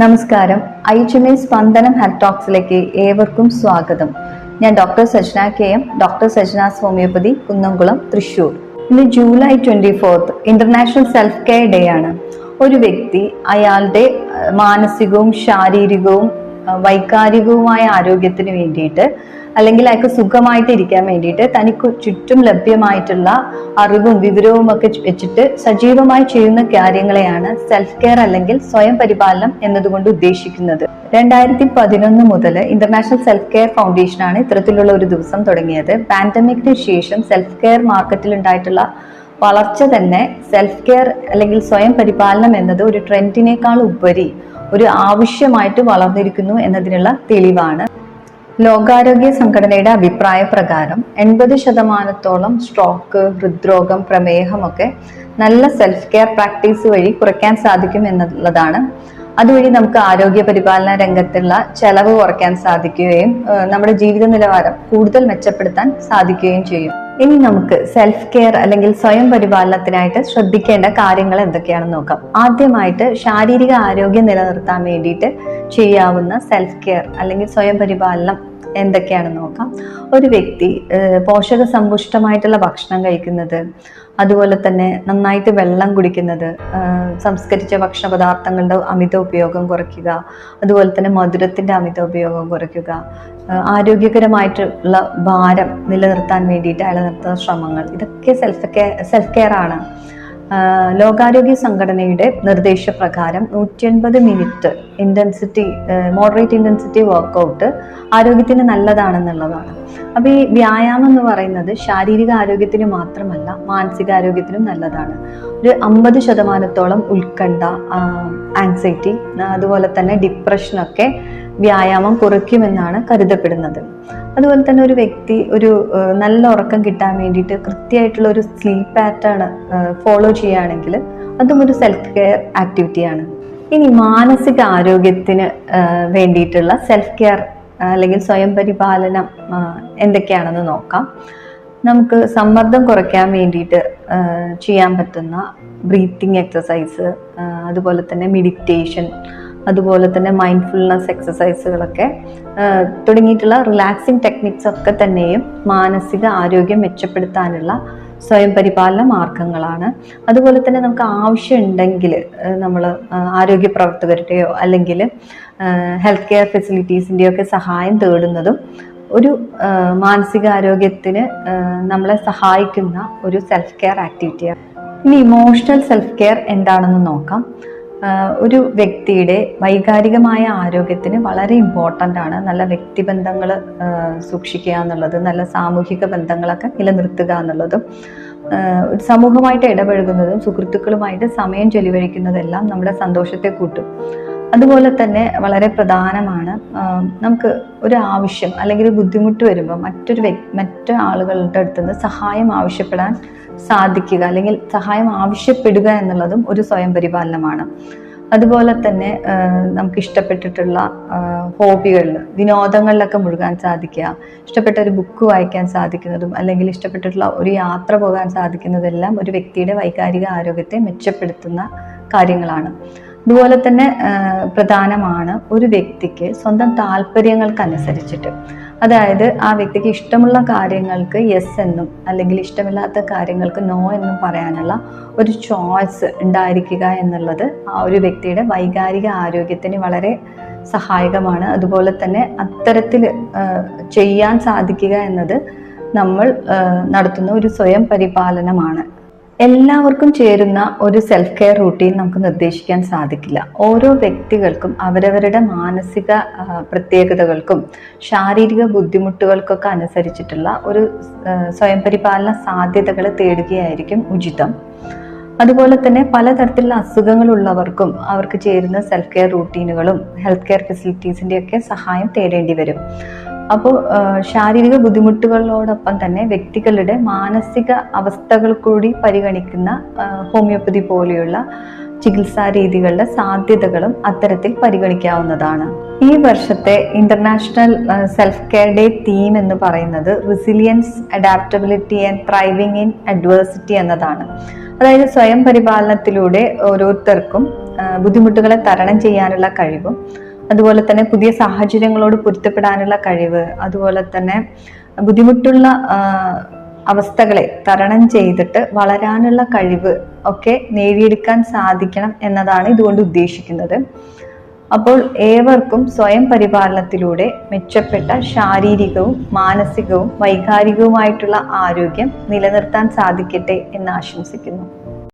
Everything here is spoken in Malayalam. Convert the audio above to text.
നമസ്കാരം. ഐ എച്ച് സ്പന്ദനം ഹെൽത്ത് ടോക്സിലേക്ക് ഏവർക്കും സ്വാഗതം. ഞാൻ doctor Sajna K M doctor Sajna's homeopathy Kunnamkulam Thrissur ഇന്ന് July twenty fourth international self care day ആണ്. ഒരു വ്യക്തി അയാളുടെ മാനസികവും ശാരീരികവും വൈകാരികവുമായ ആരോഗ്യത്തിന് വേണ്ടിയിട്ട് അല്ലെങ്കിൽ അയാൾക്ക് സുഖമായിട്ട് ഇരിക്കാൻ വേണ്ടിയിട്ട് തനിക്ക് ചുറ്റും ലഭ്യമായിട്ടുള്ള അറിവും വിവരവും ഒക്കെ വെച്ചിട്ട് സജീവമായി ചെയ്യുന്ന കാര്യങ്ങളെയാണ് സെൽഫ് കെയർ അല്ലെങ്കിൽ സ്വയം പരിപാലനം എന്നതുകൊണ്ട് ഉദ്ദേശിക്കുന്നത്. രണ്ടായിരത്തി പതിനൊന്ന് മുതൽ ഇന്റർനാഷണൽ സെൽഫ് കെയർ ഫൗണ്ടേഷൻ ആണ് ഇത്തരത്തിലുള്ള ഒരു ദിവസം തുടങ്ങിയത്. പാൻഡമിക്കിന് ശേഷം സെൽഫ് കെയർ മാർക്കറ്റിൽ ഉണ്ടായിട്ടുള്ള വളർച്ച തന്നെ സെൽഫ് കെയർ അല്ലെങ്കിൽ സ്വയം പരിപാലനം എന്നത് ഒരു ട്രെൻഡിനേക്കാൾ ഉപരി ഒരു ആവശ്യമായിട്ട് വളർന്നിരിക്കുന്നു എന്നതിനുള്ള തെളിവാണ്. ലോകാരോഗ്യ സംഘടനയുടെ അഭിപ്രായ പ്രകാരം എൺപത് ശതമാനത്തോളം സ്ട്രോക്ക് ഹൃദ്രോഗം പ്രമേഹമൊക്കെ നല്ല സെൽഫ് കെയർ പ്രാക്ടീസ് വഴി കുറയ്ക്കാൻ സാധിക്കും എന്നുള്ളതാണ്. അതുവഴി നമുക്ക് ആരോഗ്യ പരിപാലന രംഗത്തുള്ള ചെലവ് കുറയ്ക്കാൻ സാധിക്കുകയും നമ്മുടെ ജീവിത നിലവാരം കൂടുതൽ മെച്ചപ്പെടുത്താൻ സാധിക്കുകയും ചെയ്യും. ഇനി നമുക്ക് സെൽഫ് കെയർ അല്ലെങ്കിൽ സ്വയം പരിപാലനത്തിനായിട്ട് ശ്രദ്ധിക്കേണ്ട കാര്യങ്ങൾ എന്തൊക്കെയാണെന്ന് നോക്കാം. ആദ്യമായിട്ട് ശാരീരിക ആരോഗ്യം നിലനിർത്താൻ വേണ്ടിയിട്ട് ചെയ്യാവുന്ന സെൽഫ് കെയർ അല്ലെങ്കിൽ സ്വയം പരിപാലനം എന്തൊക്കെയാണെന്ന് നോക്കാം. ഒരു വ്യക്തി പോഷക സമ്പുഷ്ടമായിട്ടുള്ള ഭക്ഷണം കഴിക്കുന്നത് അതുപോലെ തന്നെ നന്നായിട്ട് വെള്ളം കുടിക്കുന്നത് സംസ്കരിച്ച ഭക്ഷണ പദാർത്ഥങ്ങളുടെ അമിത ഉപയോഗം കുറയ്ക്കുക അതുപോലെ തന്നെ മധുരത്തിന്റെ അമിത ഉപയോഗം കുറയ്ക്കുക ആരോഗ്യകരമായിട്ടുള്ള ഭാരം നിലനിർത്താൻ വേണ്ടിയിട്ട് അയാൾ നടത്തുന്ന ശ്രമങ്ങൾ ഇതൊക്കെ സെൽഫ് കെയർ സെൽഫ് കെയർ ആണ്. ലോകാരോഗ്യ സംഘടനയുടെ നിർദ്ദേശപ്രകാരം നൂറ്റി എൺപത് minute intensity moderate intensity workout ആരോഗ്യത്തിന് നല്ലതാണെന്നുള്ളതാണ്. അപ്പോൾ ഈ വ്യായാമം എന്ന് പറയുന്നത് ശാരീരിക ആരോഗ്യത്തിന് മാത്രമല്ല മാനസികാരോഗ്യത്തിനും നല്ലതാണ്. ഒരു അമ്പത് ശതമാനത്തോളം ഉത്കണ്ഠ ആങ്സൈറ്റി അതുപോലെ തന്നെ ഡിപ്രഷനൊക്കെ വ്യായാമം കുറയ്ക്കുമെന്നാണ് കരുതപ്പെടുന്നത്. അതുപോലെ തന്നെ ഒരു വ്യക്തി ഒരു നല്ല ഉറക്കം കിട്ടാൻ വേണ്ടിയിട്ട് കൃത്യമായിട്ടുള്ള ഒരു സ്ലീപ്പ് പാറ്റേൺ ഫോളോ ചെയ്യുകയാണെങ്കിൽ അതും ഒരു സെൽഫ് കെയർ ആക്ടിവിറ്റിയാണ് ഇനി മാനസിക ആരോഗ്യത്തിന് വേണ്ടിയിട്ടുള്ള സെൽഫ് കെയർ അല്ലെങ്കിൽ സ്വയം പരിപാലനം എന്തൊക്കെയാണെന്ന് നോക്കാം. നമുക്ക് സമ്മർദ്ദം കുറയ്ക്കാൻ വേണ്ടിയിട്ട് ചെയ്യാൻ പറ്റുന്ന ബ്രീത്തിങ് എക്സസൈസ് അതുപോലെ തന്നെ മെഡിറ്റേഷൻ അതുപോലെ തന്നെ മൈൻഡ്ഫുൾനെസ് എക്സസൈസുകളൊക്കെ തുടങ്ങിയിട്ടുള്ള റിലാക്സിങ് ടെക്നിക്സ് ഒക്കെ തന്നെയും മാനസിക ആരോഗ്യം മെച്ചപ്പെടുത്താനുള്ള സ്വയം പരിപാലന മാർഗങ്ങളാണ്. അതുപോലെ തന്നെ നമുക്ക് ആവശ്യമുണ്ടെങ്കിൽ നമ്മൾ ആരോഗ്യ പ്രവർത്തകരുടെയോ അല്ലെങ്കിൽ ഹെൽത്ത് കെയർ ഫെസിലിറ്റീസിന്റെയോ ഒക്കെ സഹായം തേടുന്നതും ഒരു മാനസികാരോഗ്യത്തിന് നമ്മളെ സഹായിക്കുന്ന ഒരു സെൽഫ് കെയർ ആക്ടിവിറ്റിയാണ് ഇനി ഇമോഷണൽ സെൽഫ് കെയർ എന്താണെന്ന് നോക്കാം. ഒരു വ്യക്തിയുടെ വൈകാരികമായ ആരോഗ്യത്തിന് വളരെ ഇമ്പോർട്ടന്റ് ആണ്. നല്ല വ്യക്തിബന്ധങ്ങൾ സൂക്ഷിക്കുക എന്നുള്ളത് നല്ല സാമൂഹിക ബന്ധങ്ങളൊക്കെ നിലനിർത്തുക എന്നുള്ളതും ഒരു സമൂഹമായിട്ട് ഇടപഴകുന്നതും സുഹൃത്തുക്കളുമായിട്ട് സമയം ചെലവഴിക്കുന്നതെല്ലാം നമ്മുടെ സന്തോഷത്തെ കൂട്ടും. അതുപോലെ തന്നെ വളരെ പ്രധാനമാണ് നമുക്ക് ഒരു ആവശ്യം അല്ലെങ്കിൽ ഒരു ബുദ്ധിമുട്ട് വരുമ്പോൾ മറ്റൊരു മറ്റു ആളുകളുടെ അടുത്ത് നിന്ന് സഹായം ആവശ്യപ്പെടാൻ സാധിക്കുക അല്ലെങ്കിൽ സഹായം ആവശ്യപ്പെടുക എന്നുള്ളതും ഒരു സ്വയം പരിപാലനമാണ്. അതുപോലെ തന്നെ നമുക്ക് ഇഷ്ടപ്പെട്ടിട്ടുള്ള ഹോബികളിൽ വിനോദങ്ങളിലൊക്കെ മുഴുകാൻ സാധിക്കുക ഇഷ്ടപ്പെട്ട ഒരു ബുക്ക് വായിക്കാൻ സാധിക്കുന്നതും അല്ലെങ്കിൽ ഇഷ്ടപ്പെട്ടിട്ടുള്ള ഒരു യാത്ര പോകാൻ സാധിക്കുന്നതെല്ലാം ഒരു വ്യക്തിയുടെ വൈകാരിക ആരോഗ്യത്തെ മെച്ചപ്പെടുത്തുന്ന കാര്യങ്ങളാണ്. അതുപോലെ തന്നെ പ്രധാനമാണ് ഒരു വ്യക്തിക്ക് സ്വന്തം താല്പര്യങ്ങൾക്കനുസരിച്ചിട്ട്. അതായത് ആ വ്യക്തിക്ക് ഇഷ്ടമുള്ള കാര്യങ്ങൾക്ക് യെസ് എന്നും അല്ലെങ്കിൽ ഇഷ്ടമില്ലാത്ത കാര്യങ്ങൾക്ക് നോ എന്നും പറയാനുള്ള ഒരു ചോയ്സ് ഉണ്ടായിരിക്കുക എന്നുള്ളത് ആ ഒരു വ്യക്തിയുടെ വൈകാരിക ആരോഗ്യത്തിന് വളരെ സഹായകമാണ്. അതുപോലെ തന്നെ അത്തരത്തിൽ ചെയ്യാൻ സാധിക്കുക എന്നത് നമ്മൾ നടത്തുന്ന ഒരു സ്വയം പരിപാലനമാണ്. എല്ലാവർക്കും ചേരുന്ന ഒരു സെൽഫ് കെയർ റൂട്ടീൻ നമുക്ക് നിർദ്ദേശിക്കാൻ സാധിക്കില്ല. ഓരോ വ്യക്തികൾക്കും അവരവരുടെ മാനസിക പ്രത്യേകതകൾക്കും ശാരീരിക ബുദ്ധിമുട്ടുകൾക്കൊക്കെ അനുസരിച്ചിട്ടുള്ള ഒരു സ്വയം പരിപാലന സാധ്യതകൾ തേടുകയായിരിക്കും ഉചിതം. അതുപോലെ തന്നെ പലതരത്തിലുള്ള അസുഖങ്ങളുള്ളവർക്കും അവർക്ക് ചേരുന്ന സെൽഫ് കെയർ റൂട്ടീനുകളും ഹെൽത്ത് കെയർ ഫെസിലിറ്റീസിന്റെയൊക്കെ സഹായം തേടേണ്ടി വരും. അപ്പോൾ ശാരീരിക ബുദ്ധിമുട്ടുകളോടൊപ്പം തന്നെ വ്യക്തികളുടെ മാനസിക അവസ്ഥകൾ കൂടി പരിഗണിക്കുന്ന ഹോമിയോപ്പതി പോലെയുള്ള ചികിത്സാ രീതികളുടെ സാധ്യതകളും അത്തരത്തിൽ പരിഗണിക്കാവുന്നതാണ്. ഈ വർഷത്തെ international self care day theme എന്ന് പറയുന്നത് resilience adaptability and thriving in adversity എന്നതാണ്. അതായത് സ്വയം പരിപാലനത്തിലൂടെ ഓരോരുത്തർക്കും ബുദ്ധിമുട്ടുകളെ തരണം ചെയ്യാനുള്ള കഴിവും അതുപോലെ തന്നെ പുതിയ സാഹചര്യങ്ങളോട് പൊരുത്തപ്പെടാനുള്ള കഴിവ് അതുപോലെ തന്നെ ബുദ്ധിമുട്ടുള്ള അവസ്ഥകളെ തരണം ചെയ്തിട്ട് വളരാനുള്ള കഴിവ് ഒക്കെ നേടിയെടുക്കാൻ സാധിക്കണം എന്നതാണ് ഇതുകൊണ്ട് ഉദ്ദേശിക്കുന്നത്. അപ്പോൾ ഏവർക്കും സ്വയം പരിപാലനത്തിലൂടെ മെച്ചപ്പെട്ട ശാരീരികവും മാനസികവും വൈകാരികവുമായിട്ടുള്ള ആരോഗ്യം നിലനിർത്താൻ സാധിക്കട്ടെ എന്ന് ആശംസിക്കുന്നു.